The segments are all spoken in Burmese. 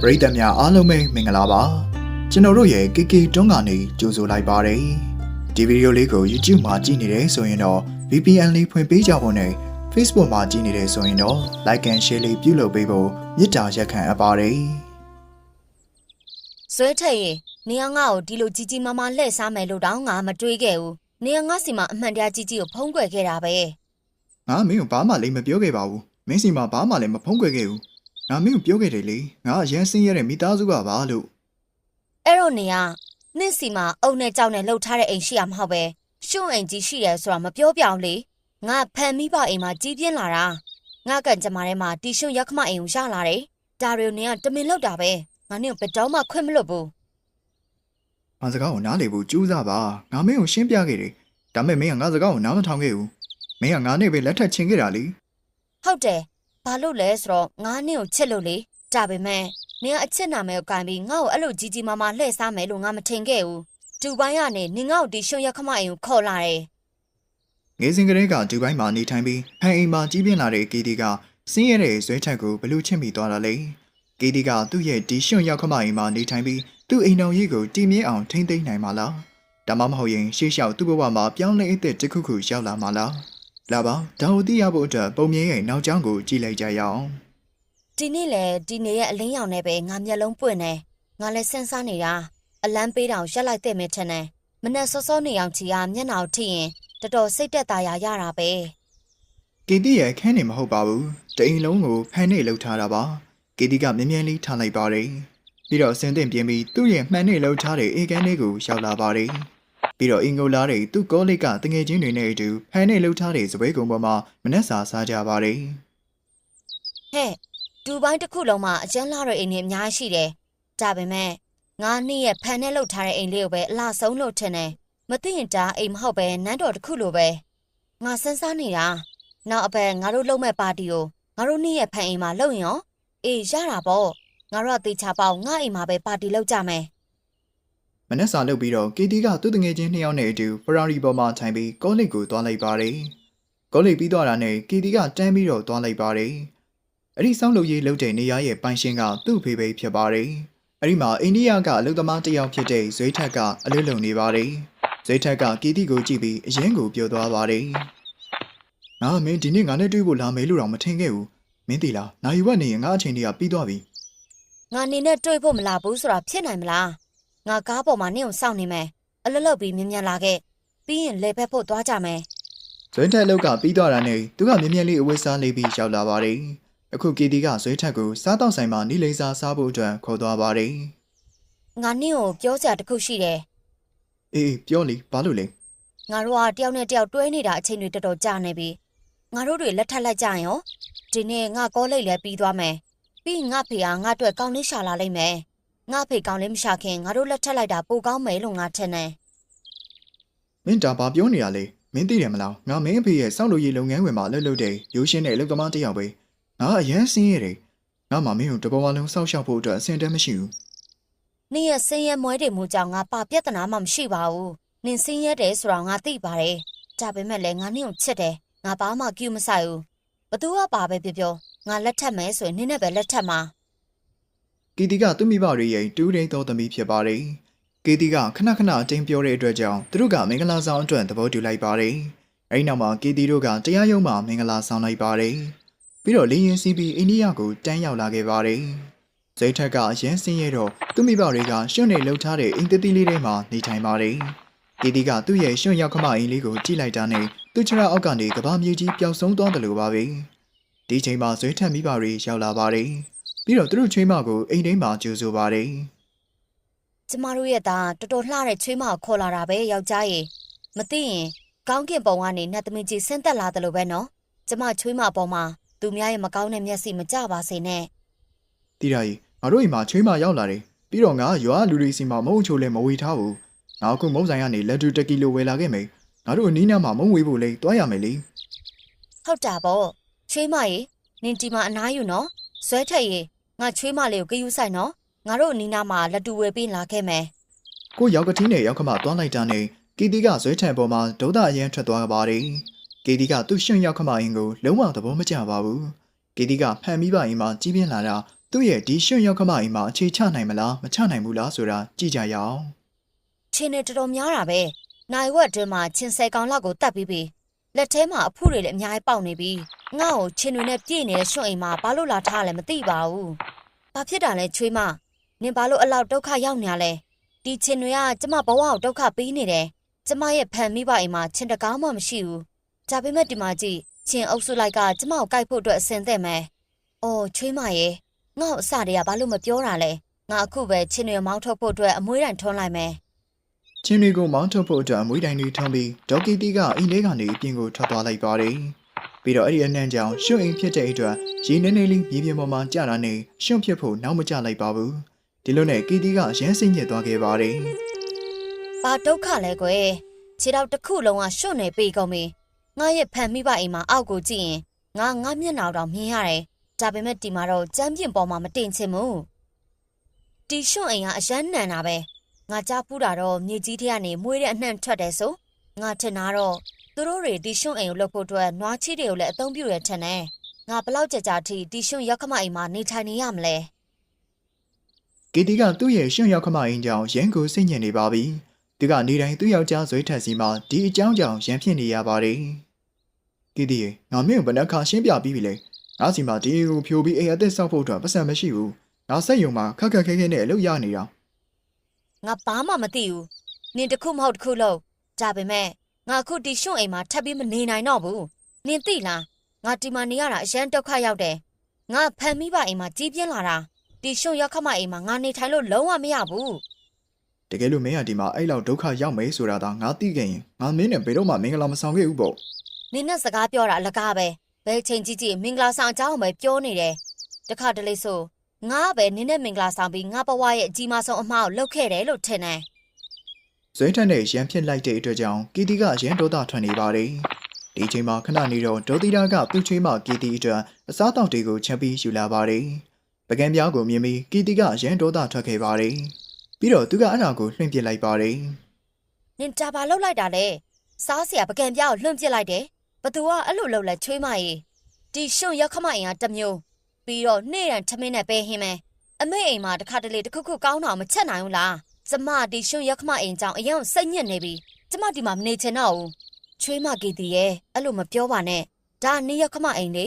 ပရိသတ်များအားလုံးပဲမင်္ဂလာပါကျွန်တော်တို့ရဲ့ KK တွန်းကနေကြိုဆိုလိုက်ပါတယ်ဒီဗီဒီယိုလေးကို YouTube မှာကြည့်နေတယ်ဆိုရင်တော့ VPN လေးဖွင့်ပေးကြဖို့နဲ့ Facebook မှာကြည့်နေတယ်ဆိုရင်တော့ Like and Share လေးပြုလုပ်ပေးဖို့မေတ္တာရက်ခံအပ်ပါတယ်ဇွဲထက်ရင်နေရငါ့ကိုဒီလိုကြီးကြီးမားမားလှည့်စားမယ်လို့တောင်ငါမတွေးခဲ့ဘူးနေရငါစီမှာအမှန်တရားကြီးကြီးကိုဖုံးကွယ်ခဲ့တာပဲငါမင်းကိုဘာမှလည်းမပြောခဲ့ပါဘူးမင်းစီမှာဘာမှလည်းမဖုံးကွယ်ခဲ့ဘူး ငါမင်းကိုပြောခဲ့တယ်လေငါအရင်ဆင်းရဲတဲ့မိသားစုကပါလို့အဲ့တော့နေရနင့်စီမှာအုံနဲ့ကြောက်နဲ့လှုပ်ထားတဲ့အိမ်ရှိရမဟုတ်ပဲရှုံအိမ်ကြီးရှိတယ်ဆိုတာမပြောပြအောင်လေငါဖန်မိဘအိမ်မှာကြီးပြင်းလာတာငါကန်ကြမထဲမှာတီရှုံရက်ခမအိမ်ကိုရလာတယ်ဒါရီကိုနေကတမင်လောက်တာပဲငါနင့်ကိုဘယ်တော့မှခွင့်မလွတ်ဘူးငါစကားကိုနားလေဖို့ကြိုးစားပါငါမင်းကိုရှင်းပြခဲ့တယ်ဒါပေမဲ့မင်းကငါစကားကိုနားမထောင်ခဲ့ဘူးမင်းကငါနဲ့ပဲလက်ထပ်ချင်ခဲ့တာလေဟုတ်တယ် ဘာလို့လဲဆိုတော့ငါနင့်ကိုချစ်လို့လေဒါပေမဲ့နင်ကအချစ်နာမယ်ကိုကန်ပြီးငါ့ကိုအဲ့လိုကြီးကြီးမားမားလှည့်စားမယ်လို့ငါမထင်ခဲ့ဘူးဒူဘိုင်းကနေနင်ငါ့ကိုဒီရှုံရက်ခမအိမ်ကိုခေါ်လာတယ်ငယ်စဉ်ကလေးကဒူဘိုင်းမှာနေထိုင်ပြီးဟန်အိမ်မှာကြီးပြင်းလာတဲ့ကေတီကစင်းရဲတဲ့ဇွဲထက်ကိုဘလူးချစ်မိသွားတာလေကေတီကသူ့ရဲ့ဒီရွှွန့်ရောက်ခမအိမ်မှာနေထိုင်ပြီးသူ့အိမ်တော်ကြီးကိုတည်မြဲအောင်ထိမ့်သိမ်းနိုင်မှာလားဒါမှမဟုတ်ရင်ရှေ့လျှောက်သူ့ဘဝမှာပြောင်းလဲအသက်တစ်ခုခုရောက်လာမှာလား လာပါဒါကိုသိရဖို့အတွက်ပုံမြင်ရဲ့နောက်ကျောင်းကိုကြည့်လိုက်ကြရအောင်ဒီနေ့လေဒီနေ့ရဲ့အလင်းရောင်နဲ့ပဲငါမျက်လုံးပွင့်နေငါလည်းစဉ်းစားနေတာအလန်းပေးတောင်ရက်လိုက်တဲ့မယ်ထင်တယ်မနဲ့စောစောနေအောင်ချီကမျက်နှာကိုထိရင်တော်တော်စိတ်သက်သာရာရတာပဲကေတီရဲ့ခန်းနေမဟုတ်ပါဘူးတအိမ်လုံးကိုဖန်နေလှုပ်ထားတာပါကေတီကမြင်းမြန်းလေးထားလိုက်ပါတယ်ပြီးတော့အစင်တင်ပြင်းပြီးသူ့ရဲ့မှန်နေလှုပ်ထားတဲ့အေကန်းလေးကိုရောက်လာပါတယ် ပြီးတော့အင်္ဂိုလာတွေသူ့ကောလိပ်ကတငယ်ချင်းတွေနဲ့အတူဖန်နေလှုပ်ထားတဲ့စပွဲကုံပေါ်မှာမနှက်စာစားကြပါတယ်ဟဲ့ဒူဘိုင်းတစ်ခုလုံးမှာအကျန်းလာတဲ့အိမ်တွေအများကြီးရှိတယ်ဒါပေမဲ့ငါနေ့ရဲ့ဖန်နဲ့လှုပ်ထားတဲ့အိမ်လေးကိုပဲအလားဆုံးလို့ထင်တယ်မသိရင်ဒါအိမ်မဟုတ်ပဲနန်းတော်တစ်ခုလိုပဲငါစဉ်းစားနေတာနောက်အပယ်ငါတို့လုံမဲ့ပါတီကိုငါတို့နေ့ရဲ့ဖန်အိမ်မှာလုံရင်ရောအေးရတာပေါ့ငါတို့ကတေချာပေါက်ငါအိမ်မှာပဲပါတီလုပ်ကြမယ်မ နှက်စာလုပ်ပြီးတော့ကေတီကသူ့တငယ်ချင်းနှစ်ယောက်နဲ့အတူဖရာရီပေါ်မှာထိုင်ပြီးကောလိပ်ကိုသွားလိုက်ပါတယ်ကောလိပ်ပြီးသွားတာနဲ့ကေတီကတန်းပြီးတော့သွားလိုက်ပါတယ်အဲ့ဒီစောင်းလုပ်ရေးလုပ်တဲ့နေရာရဲ့ပိုင်ရှင်ကသူ့ဖေဖေဖြစ်ပါတယ်အဲ့ဒီမှာအိန္ဒိယကအလုသမားတစ်ယောက်ဖြစ်တဲ့ဇွေးထက်ကအလွတ်လုံနေပါတယ်ဇွေးထက်ကကေတီကိုကြည့်ပြီးအရင်ကိုပြောသွားပါတယ်ငါမင်းဒီနေ့ငါနဲ့တွေ့ဖို့လာမယ်လို့တော့မထင်ခဲ့ဘူးမင်းတီလားနိုင်ဝက်နေရင်ငါအချိန်တွေကပြီးသွားပြီငါနေနဲ့တွေ့ဖို့မလာဘူးဆိုတာဖြစ်နိုင်မလား ငါကားပေါ်မှာနင့်ကိုစောင့်နေမယ်အလွတ်လွတ်ပြီးမြင်မြန်လာခဲ့ပြီးရင်လေဘက်ဖို့သွားကြမယ်ဇွဲထက်လောက်ကပြီးသွားတာနဲ့သူကမြင်းမြင်းလေးအဝတ်စားလေးပြီးရောက်လာပါတယ်။အခုကီတီကဇွဲထက်ကိုစားတော့ဆိုင်မှာနီလိန်စာစားဖို့အတွက်ခေါ်သွားပါတယ်ငါနင့်ကိုပြောစရာတစ်ခုရှိတယ်။အေးအေးပြောလေဘာလို့လဲငါတို့ကတယောက်နဲ့တယောက်တွဲနေတာအချိန်တွေတော်တော်ကြာနေပြီငါတို့တွေလက်ထပ်လိုက်ကြရင်ရောဒီနေ့ငါကောလိပ်လည်းပြီးသွားမယ်ပြီးရင်ငါဖေကငါအတွက်ကောင်းလေးရှာလာလိမ့်မယ် ငါဖေကောင်းလေးမရှာခင်ငါတို့လက်ထပ်လိုက်တာပိုကောင်းမယ်လို့ငါထင်တယ်။မင်းဒါဘာပြောနေရလဲ။မင်းသိတယ်မလား။ငါမင်းအဖေရဲ့စောင့်လို့ရေးလုပ်ငန်းဝင်မှာလှုပ်လှုပ်တဲ့ရိုးရှင်းတဲ့အလုပ်သမားတစ်ယောက်ပဲ။ငါအရန်စင်းရတယ်။ငါမှမင်းကိုတပေါ်မလုံးစောက်ရှောက်ဖို့အတွက်အဆင်တန်းမရှိဘူးနင့်ရဲ့ဆင်းရဲမွဲတွေမှုကြောင့်ငါပါပြဿနာမှမရှိပါဘူးနင်ဆင်းရဲတယ်ဆိုတော့ငါသိပါတယ်ဒါပေမဲ့လည်းငါနင့်ကိုချစ်တယ်ငါဘာမှကြည့်မဆိုင်ဘူးဘသူကပါပဲပြောပြောငါလက်ထပ်မယ်ဆိုရင်နင့်နဲ့ပဲလက်ထပ်မှာ။ ကီတီကသူ့မိဘတွေရဲ့တူးတိန်တော်သမီးဖြစ်ပါတယ်။ကီတီကခဏခဏအတင်းပြောတဲ့အတွက်ကြောင့်သူတို့ကမင်္ဂလာဆောင်အတွက်သဘောတူလိုက်ပါတယ်။အဲဒီနောက်မှာကီတီတို့ကတရားရုံးမှာမင်္ဂလာဆောင်လိုက်ပါတယ်။ပြီးတော့လေရင်စီးပြီးအိန္ဒိယကိုတန်းရောက်လာခဲ့ပါတယ်။ဇိတ်ထက်ကရန်စင်းရဲတော့သူ့မိဘတွေကရွှွန့်နေလှုပ်ထားတဲ့အိမ်တတိလေးထဲမှာနေထိုင်ပါတယ်။ကီတီကသူ့ရဲ့ရွှွန့်ရောက်ခမအိမ်လေးကိုကြည့်လိုက်တာနဲ့သူ့ချရအောက်ကနေကဘာမြေကြီးပျောက်ဆုံးသွားတယ်လို့ပါပဲ။ဒီချိန်မှာဇွေးထက်မိဘတွေရောက်လာပါတယ်။ ပြီးတော့သူတို့ချွေးမကိုအိမ်ထဲမှာကြိုဆိုပါတယ်ကျမတို့ရဲ့သားတော်တော်လှတဲ့ချွေးမကိုခေါ်လာတာပဲယောက်ျားရေမသိရင်ကောင်းကင်ပုံကနေနတ်သမီးကြီးဆင်းသက်လာတယ်လို့ပဲနော်ကျမချွေးမပေါ်မှာသူများရဲ့မကောင်းတဲ့မျက်စိမကြပါစေနဲ့။တိရကြီးငါတို့အိမ်မှာချွေးမရောက်လာတယ်။ပြီးတော့ငါရွာလူတွေစီမှာမုံချိုလဲမဝေထားဘူး။နောက်အခုမုံဆိုင်ကနေလက်တူတစ်ကီလိုဝယ်လာခဲ့မယ်။ငါတို့အနီးနားမှာမုံဝေးဖို့လေတွားရမယ်လေဟုတ်တာပေါ့ချွေးမရေနင်ဒီမှာအနားယူနော်ဇွဲထက်ရေ ငါချွေးမလေးကိုကြယူဆိုင်နော်ငါတို့အနီးနားမှာလက်တူဝယ်ပေးလာခဲ့မယ်။ကိုရောက်ကတိနဲ့ရောက်ခမတွားလိုက်တာနဲ့ကီတီကဇွဲထန်ပေါ်မှာဒေါသအရင်ထွက်သွားပါတယ်။ကီတီကသူ့ရှင်ရောက်ခမအင်းကိုလုံးဝသဘောမကျပါဘူး။ကီတီကဖန်ပြီးပါရင်မှကြီးပြင်းလာတာသူသူ့ရဲ့ဒီရွှွန့်ရောက်ခမအိမ်မှာအခြေချနိုင်မလားမချနိုင်ဘူးလားဆိုတာကြည့်ကြရအောင်ချင်းနေတော်တော်များတာပဲနိုင်ဝက်အတွင်းမှာချင်းဆယ်ကောင်လောက်ကိုတတ်ပြီးပြီလက်ထဲမှာအဖုတွေလည်းအများကြီးပေါက်နေပြီ ငါ့ကိုချင်းတွေနဲ့ပြည့်နေတဲ့ရွှွန့်အိမ်မှာဘာလို့လာထားလဲမသိပါဘူးဘာဖြစ်တာလဲချွေးမနင်ဘာလို့အလောက်ဒုက္ခရောက်နေရလဲဒီချင်းတွေကကျမဘဝကိုဒုက္ခပေးနေတယ်ကျမရဲ့ဖန်မိဘအိမ်မှာချင်းတကားမှမရှိဘူးဒါပေမဲ့ဒီမှာကြည့်ချင်းအုပ်စုလိုက်ကကျမကိုကြိုက်ဖို့အတွက်အစင်သက်မယ်အော်ချွေးမရဲ့ငါ့ကိုအစတည်းကဘာလို့မပြောတာလဲငါအခုပဲချင်းတွေမောင်းထုတ်ဖို့အတွက်အမွှေးတံထွန်းလိုက်မယ်ချင်းတွေကိုမောင်းထုတ်ဖို့အတွက်အမွေးတိုင်တွေထုံးပြီးဒေါက်ကီတီကအိမ်လေးကနေအပြင်ကိုထွက်သွားလိုက်ပါတယ် ပြီးတော့အဲ့ဒီအနှံ့ကြောင့်ရွှွန့်အိမ်ဖြစ်တဲ့အတွက်ရေနေနေလေးမြေပြင်ပေါ်မှာကြာတာနဲ့ရွှွန့်ဖြစ်ဖို့နောက်မကျလိုက်ပါဘူးဒီလိုနဲ့ကီတီကရမ်းစိမ့်ညစ်သွားခဲ့ပါတယ်။ဘာဒုက္ခလဲကွယ်။ခြေတော့တစ်ခုလုံးကရွှွန့်နေပေကုန်ပြီ။ငါရဲ့ဖန်မိဘအိမ်မှာအောက်ကိုကြည့်ရင်ငါငါမျက်နှာတော့မြင်ရတယ်။ဒါပေမဲ့ဒီမှာတော့ကြမ်းပြင်ပေါ်မှာမတင်ချင်ဘူး။ဒီရွှွန့်အိမ်ကအရန်နန်တာပဲ။ငါကြားပူးတာတော့မြေကြီးထဲကနေမွေးတဲ့အနှံ့ထွက်တယ်ဆို။ငါထင်တာတော့ သူတို့တွေဒီရွှွန့်အိမ်ကိုလှုပ်ဖို့အတွက်နွားချီတွေကိုလည်းအသုံးပြုရထင်တယ်။ငါဘလောက်ကြကြထိဒီရွှွန့်ရောက်ခမအိမ်မှာနေထိုင်နေရမလဲ။ကီတီကသူ့ရဲ့ရွှွန့်ရောက်ခမအိမ်ကြောင့်ရမ်းကိုစိတ်ညစ်နေပါပြီသူကနေတိုင်းသူ့ယောက်ျားဇွေးထက်စီမှာဒီအကြောင်းကြောင့်ရမ်းဖြစ်နေရပါတယ်ကီတီရေငါမင်းကိုဘယ်နှခါရှင်းပြပြီးပြီလဲငါစီမှာဒီကိုဖြိုပြီးအိမ်အသက်ဆောက်ဖို့အတွက်ပတ်စံမရှိဘူးငါစက်ယုံမှာခက်ခက်ခဲခဲနဲ့အလုပ်ရနေတာငါဘာမှမသိဘူးနင်တစ်ခုမဟုတ်တစ်ခုလို့ဒါပေမဲ့ ငါအခုဒီရွှွန့်အိမ်မှာထပ်ပြီးမနေနိုင်တော့ဘူးနင်သိလားငါဒီမှာနေရတာအရန်ဒုက္ခရောက်တယ်ငါဖန်မိဘအိမ်မှာကြီးပြင်းလာတာဒီရွှွန့်ရောက်ခမအိမ်မှာငါနေထိုင်လို့လုံးဝမရဘူးတကယ်လို့မင်းကဒီမှာအဲ့လောက်ဒုက္ခရောက်မယ်ဆိုတာသာငါသိခဲ့ရင်ငါမင်းနဲ့ဘယ်တော့မှမင်္ဂလာမဆောင်ခဲ့ဘူးပေါ့နင်နဲ့စကားပြောတာအလကားပဲဘယ်ချိန်ကြီးကြီးမင်္ဂလာဆောင်အကြောင်းပဲပြောနေတယ်တခါတလေဆိုငါကပဲနင်နဲ့မင်္ဂလာဆောင်ပြီးငါဘဝရဲ့အကြီးမားဆုံးအမှားကိုလုပ်ခဲ့တယ်လို့ထင်တယ် ဇွဲထက်နဲ့ရန်ဖြစ်လိုက်တဲ့အတွက်ကြောင့်ကီတီကရန်ဒေါသထွက်နေပါတယ်။ဒီချိန်မှာခဏနေတော့ဒေါသီတာကသူ့ချွေးမကီတီအတွက်အစားတောက်တွေကိုချန်ပြီးယူလာပါတယ်။ပကံပြားကိုမြင်ပြီးကီတီကရန်ဒေါသထွက်ခဲ့ပါတယ်။ပြီးတော့သူကအဲ့ဒါကိုလွှင့်ပစ်လိုက်ပါတယ်။နင်တာဘာလောက်လိုက်တာလဲ။စားစရာပကံပြားကိုလွှင့်ပစ်လိုက်တယ်။ဘသူကအဲ့လိုလောက်လဲချွေးမကြီး။ဒီရွှွန်ရောက်ခမအင်ကတမျိုးပြီးတော့နေ့ရန်ထမင်းနဲ့ပဲဟင်းမယ်။အမေအိမ်မှာတစ်ခါတလေတစ်ခုခုကောင်းတာမချက်နိုင်ဘူးလား။ ကျမဒီရွှွန့်ရောက်ခမအိမ်ကြောင့်အရင်စိတ်ညစ်နေပြီကျမဒီမှာမနေချင်တော့ဘူးချွေးမကီတီရဲ့အဲ့လိုမပြောပါနဲ့ဒါနေ့ရောက်ခမအိမ်လေ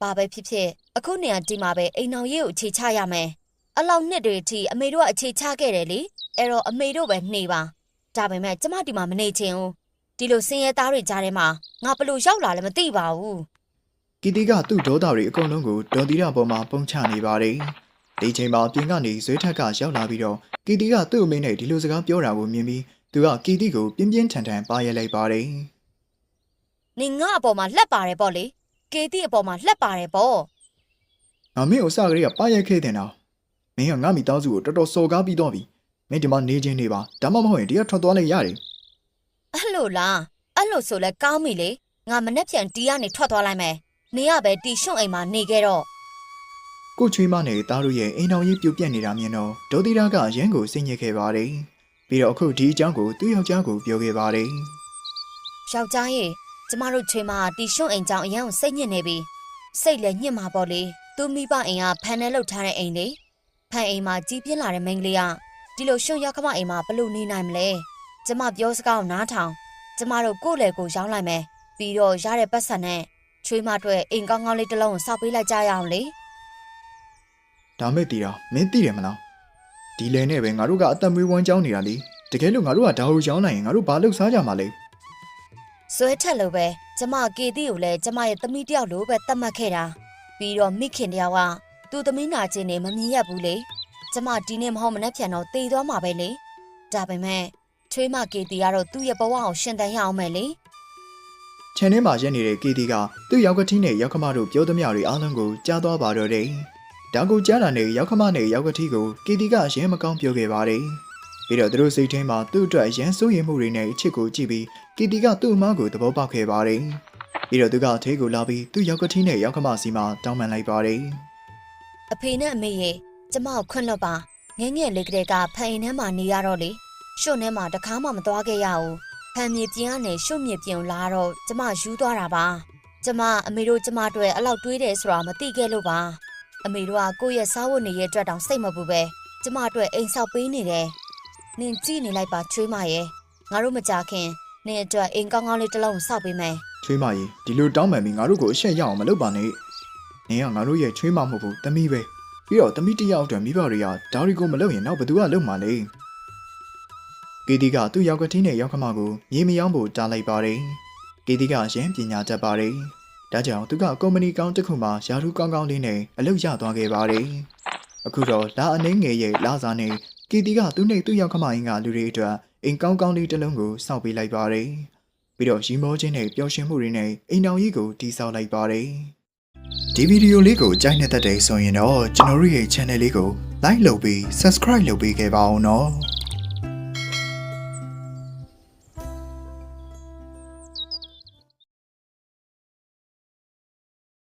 ဘာပဲဖြစ်ဖြစ်အခုနေရာဒီမှာပဲအိမ်အောင်ရေးကိုအခြေချရမယ်အလောက်နှစ်တွေအထိအမေတို့ကအခြေချခဲ့တယ်လေအဲ့တော့အမေတို့ပဲနှေပါဒါပေမဲ့ကျမဒီမှာမနေချင်ဘူးဒီလိုစင်ရဲသားတွေကြားထဲမှာငါဘလို့ရောက်လာလဲမသိပါဘူးကီတီကသူ့ဒေါသတွေအကုန်လုံးကိုဒေါ်သီတာပေါ်မှာပုံချနေပါတယ် ဒီချိန်မှာပြင်ကနေဇွေးထက်ကရောက်လာပြီးတော့ကီတီကသူ့အမေနဲ့ဒီလိုစကားပြောတာကိုမြင်ပြီးသူကကီတီကိုပြင်းပြင်းထန်ထန်ပါရဲလိုက်ပါတယ်နေငါအပေါ်မှာလှက်ပါတယ်ပေါ့လေကေတီအပေါ်မှာလှက်ပါတယ်ပေါ့ငါမင်းကိုစကလေးကပါရိုက်ခဲ့တဲ့နော်မင်းကငါမိသားစုကိုတော်တော်စော်ကားပြီးတော့ပြီမင်းဒီမှာနေချင်းနေပါဒါမှမဟုတ်ရင်ဒီကထွက်သွားလိုက်ရတယ်အဲ့လိုလားအဲ့လိုဆိုလဲကောင်းပြီလေငါမနဲ့ပြန်တီးကနေထွက်သွားလိုက်မယ်နေရပဲတီရှွန့်အိမ်မှာနေခဲ့တော့ ကိုချွေးမနဲ့သားတို့ရဲ့အိမ်တော်ကြီးပြုတ်ပြက်နေတာမြင်တော့ဒေါ်သီတာကရမ်းကိုစိတ်ညစ်ခဲ့ပါတယ်ပြီးတော့အခုဒီအကြောင်းကိုသူ့ယောက်ျားကိုပြောခဲ့ပါတယ်ယောက်ျားရေကျမတို့ချွေမတီရှွန့်အိမ်ကြောင့်အရန်ကိုစိတ်ညစ်နေပြီစိတ်လည်းညစ်မှာပေါ့လေသူမိဘအိမ်ကဖန်နဲ့လှုပ်ထားတဲ့အိမ်လေဖန်အိမ်မှာကြီးပြင်းလာတဲ့မိန်းကလေးကဒီလိုရှွန့်ရောက်ခမအိမ်မှာဘလို့နေနိုင်မလဲကျမပြောစကားကိုနားထောင်ကျမတို့ကိုယ့်လေကိုရောင်းလိုက်မယ်ပြီးတော့ရတဲ့ပတ်စံနဲ့ချွေးမအတွက်အိမ်ကောင်းကောင်းလေးတစ်လုံးကိုစောက်ပေးလိုက်ကြရအောင်လေ ဒါမဲ့တီတာမင်းသိတယ်မလားဒီလဲနဲ့ပဲငါတို့ကအသက်မွေးဝမ်းကြောင်းနေတာလေတကယ်လို့ငါတို့ကဒါကိုရောင်းလိုက်ရင်ငါတို့ဘာလုပ်စားကြမှာလဲဆွဲထက်လို့ပဲကျမကေတီကိုလည်းကျမရဲ့သမီးတယောက်လိုပဲတတ်မှတ်ခဲ့တာပြီးတော့မိခင်တယောက်ကသူ့သမီးနာချင်းနေမမြင်ရဘူးလေကျမဒီနေ့မဟုတ်မနှက်ဖြန်တော့တည်သွားမှာပဲလေဒါပေမဲ့ချွေးမကေတီကတော့သူ့ရဲ့ဘဝကိုရှင်တန်ရအောင်မယ်လေခြံထဲမှာရက်နေတဲ့ကီတီကသူ့ယောက်ကတိနဲ့ယောက်ခမတို့ပြောသမျှတွေအားလုံးကိုကြားသွားပါတော့တယ် ဒါကိုကြားတာနဲ့ယောက်ခမနဲ့ယောက်ကတိကိုကီတီကရမ်းမကောင်းပြောခဲ့ပါတယ်ပြီးတော့သူတို့စိတ်ထဲမှာသူ့အတွက်ရမ်းစိုးရိမ်မှုတွေနဲ့အချစ်ကိုကြည့်ပြီးကီတီကသူ့အမကိုသဘောပေါက်ခဲ့ပါတယ်ပြီးတော့သူကထေးကိုလာပြီးသူ့ယောက်ကတိနဲ့ယောက်ခမစီမှာတောင်းပန်လိုက်ပါတယ်အဖေနဲ့အမေရဲ့ကျမကိုခွင့်လွှတ်ပါငယ်ငယ်လေးကလေးကဖအိမ်ထဲမှာနေရတော့လေရှုံထဲမှာတခါမှမသွားခဲ့ရဘူးဖန်မြေပြင်ကနေရှုံမြေပြင်ကိုလာတော့ကျမယူသွားတာပါ ကျမအမေတို့ကျမတို့အလောက်တွေးတယ်ဆိုတာမသိခဲ့လို့ပါ အမေတို့ကကိုယ့်ရဲ့စားဝတ်နေရဲ့အတွက်တောင်စိတ်မပူပဲကျမအတွက်အိမ်ဆောက်ပေးနေတယ်နင်ကြည့်နေလိုက်ပါချွေးမရဲ့ငါတို့မကြခင်နင်အတွက်အိမ်ကောင်းကောင်းလေးတစ်လုံးဆောက်ပေးမယ်ချွေးမကြီးဒီလိုတောင်းပန်ပြီးငါတို့ကိုအရှက်ရအောင်မလုပ်ပါနဲ့နင်ကငါတို့ရဲ့ချွေးမမဟုတ်ဘူးတမီးပဲပြီးတော့တမီးတစ်ယောက်အတွက်မိဘတွေကဒါရီကိုမလုပ်ရင်နောက်ဘယ်သူကလုပ်မှာလဲကီတီကသူ့ရောက်ကတိနဲ့ရောက်ခမကိုမြေမယောင်းဖို့တားလိုက်ပါတယ်ကီတီကရမ်းပညာတတ်ပါတယ် ဒါကြောင့်သူကကုမ္ပဏီကောင်းတစ်ခုမှာယာထူးကောင်းကောင်းလေးနဲ့အလုပ်ရသွားခဲ့ပါတယ်အခုတော့လာအနှင်းငယ်ရဲ့လာစားနဲ့ကီတီကသူ့နဲ့သူ့ရောက်ခမရင်းကလူတွေအတွက်အိမ်ကောင်းကောင်းလေးတစ်လုံးကိုစောက်ပေးလိုက်ပါတယ်ပြီးတော့ရီမောချင်းနဲ့ပျော်ရွှင်မှုတွေနဲ့အိမ်တော်ကြီးကိုတီးဆောက်လိုက်ပါတယ်။ဒီဗီဒီယိုလေးကိုကြိုက်နေတဲ့တဲ့ဆိုရင်တော့ကျွန်တော်တို့ရဲ့ channel လေးကို like လုပ်ပြီး subscribe လုပ်ပေးခဲ့ပါအောင်နော်။